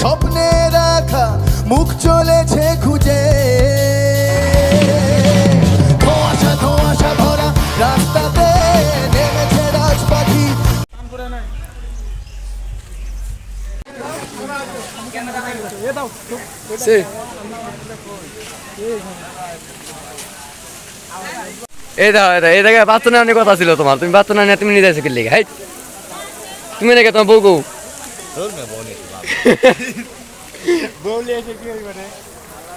স্বপ্নে রাখা মুখ চলেছে খুঁজে। ধোঁয়াশা ধোঁয়াশা ভরা রাস্তাতে নেমেছে রাজ পাখি দাও এই জায়গায় বাচ্চা নেওয়ার কথা ছিল তোমার। তুমি বাচ্চা না নিয়ে তুমি নিয়ে যাচ্ছ কিল্লিগে? হাই তুমি নাকি তোমার বউ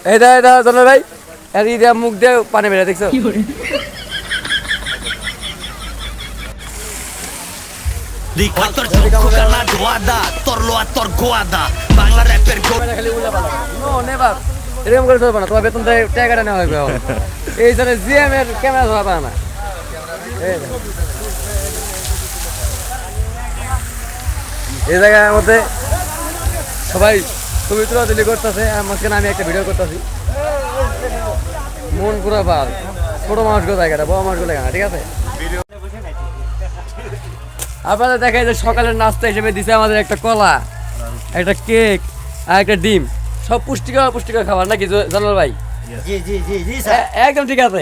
এই দাও চলো ভাই ই দিয়া মুখ দিয়ে পানি বেড়ে দেখছ? লিখা তোর চক্ষু কানা ধোয়াদা তোর লোয়া তোর গোয়াদা বাংলা র্যাপের গো খালি উল্লা পালা নো নেভার এরকম করে চলবে না, তোমার বেতন দেয় টাকাটা নেওয়া হবে। এই জন্য জিএম এর ক্যামেরা ধরা পায় না। এই দেখো। জায়গার মধ্যে সবাই ছবি তোলা তুলি করতেছে মাঝখানে আমি একটা ভিডিও করতেছি। মন পুরো বার ছোট মানুষগুলো জায়গাটা, বড় মানুষগুলো জায়গা ঠিক আছে? আপনাদের দেখাই যে সকালের নাস্তা হিসেবে দিছে আমাদের একটা কলা, একটা কেক, আর একটা ডিম। সব পুষ্টিকর পুষ্টিকর খাবার নাকি জ- জালাল ভাই? জি জি জি জি এ- একদম ঠিক আছে।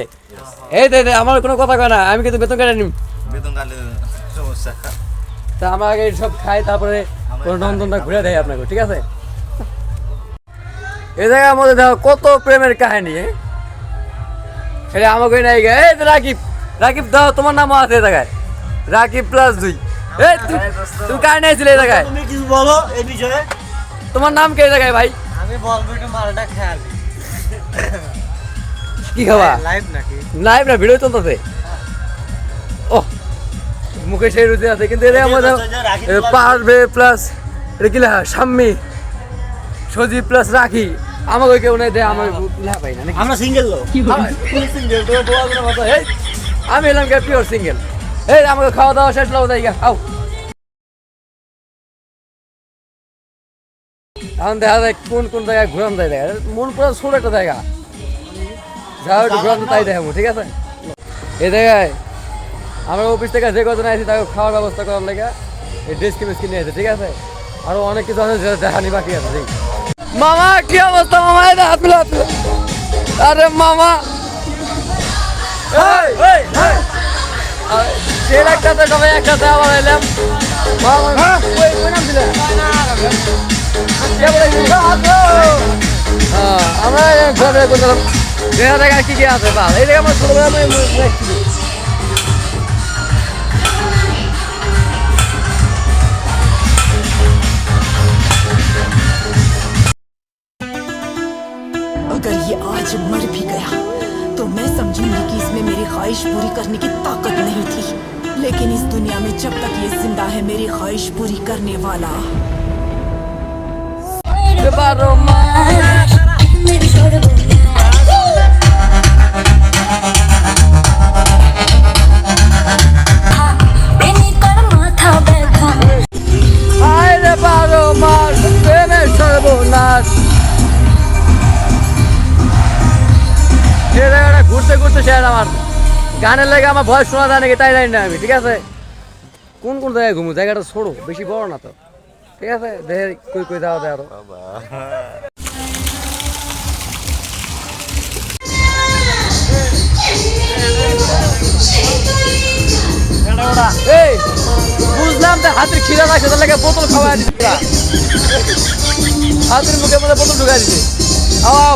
এই দে দে, আমার কোনো কথা কয় না আমি কিন্তু বেতন কেটে নিম। বেতন কাটলে সমস্যা। তা আমার আগে সব খাই তারপরে কোনো নন্দনটা ঘুরে দেয় আপনাকে ঠিক আছে? এই জায়গার মধ্যে দেখো কত প্রেমের কাহিনী? খালি আমাকে নাই গে। এই তো রাকিব রাকিব দাও তোমার নামও আছে এই জায়গায়। রাকিব প্লাস দুই। এই তুমি কাহিনী আইছিলে এই জায়গায়? তুমি কিছু বলো এই বিষয়ে। তোমার নাম কে জায়গায় ভাই? আমি বলব একটু মালটা খেয়াল। কি খাবা? লাইভ নাকি? লাইভ না ভিডিও চলতেছে। ও মুখে সেই রুচি আছে কিন্তু এটা আমাদের পারবে প্লাস এটা কি লেখা? সাম্মি সজীব প্লাস রাখি। আমাকে কেউ নেই দেয় আমার লেখা পাই না আমরা সিঙ্গেল আমি এলাম কে পিওর সিঙ্গেল এই আমাকে খাওয়া দাওয়া শেষ লাও গা, এখন দেখা যায় কোন কোন জায়গায় ঘুরান যায় দেখা। মন পুরো ছোট একটা জায়গা। যা একটু ঘুরান তাই দেখাবো ঠিক আছে? এই জায়গায় আমার অফিস থেকে যে কজন আছে তাকে খাওয়ার ব্যবস্থা করার লেগে এই ডেস্কি মেস্কি নিয়ে আছে ঠিক আছে? আরও অনেক কিছু আছে যেটা দেখানি বাকি আছে ঠিক? মামা কি অবস্থা মামা? এটা হাত মিলা আরে মামা। সেই একটাতে সবাই একসাথে আবার এলাম। মামা ওই নাম দিলে? হ্যাঁ, আমরা ঘরে করলাম দেখা দেখা কি কি আছে বাল এই জায়গায় আমার ছোটবেলা আমি দেখছি अगर ये आज मर भी गया तो मैं समझूंगी कि इसमें मेरी ख्वाहिश पूरी करने की ताकत नहीं थी लेकिन इस दुनिया में जब तक ये जिंदा है मेरी ख्वाहिश पूरी करने वाला ঘুরতে ঘুরতে শেষ আমার। গানের লেগে আমার ভয় শোনা যায় নাকি? তাই জানি না আমি। ঠিক আছে? কোন কোন জায়গায় ঘুমো? জায়গাটা ছোড়ো বেশি বড় না তো। ঠিক আছে দেখে কই কই দাও দেয় আরও এই বুঝলাম তো হাতের খিদা লাগছে তার লাগে বোতল খাওয়া দিচ্ছে হাতের মুখে মধ্যে বোতল ঢুকাই দিচ্ছে আও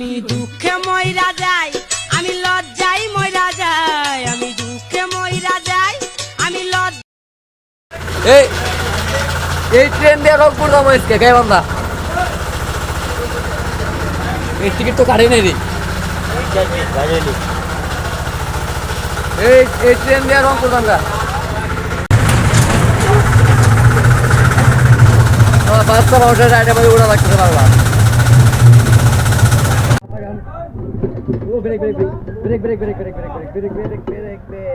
আমি দুঃখে ময়রা যাই, আমি লজ্জাই ময়রা যাই, আমি দুঃখে ময়রা যাই, আমি লজ এই ট্রেন দিয়ে রংপুর যাব আজকে গাই বান্দা এই টিকিট তো কাটে নাই রে এই এই ট্রেন দিয়ে রংপুর বান্দা পাঁচটা মানুষের রাইডে বাড়ি ওরা লাগতে পারবা ও break break break break break break break break break break break break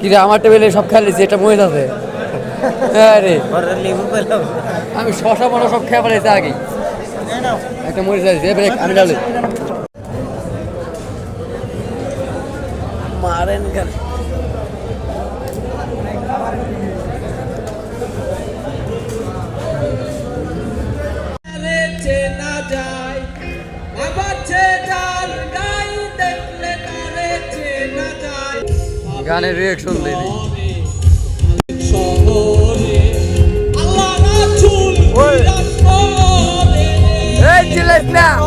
কি রে আমার টেবিলে সব দিচ্ছি এটা মহিলা আছে। হ্যাঁ আমি শশা মশা সব খেয়ে ফেলেছি আগে একটা মরিচ আছে ব্রেক আমি ডালি মারেন কেন? গানের রিয়াকশন দিই Hey, you let's now.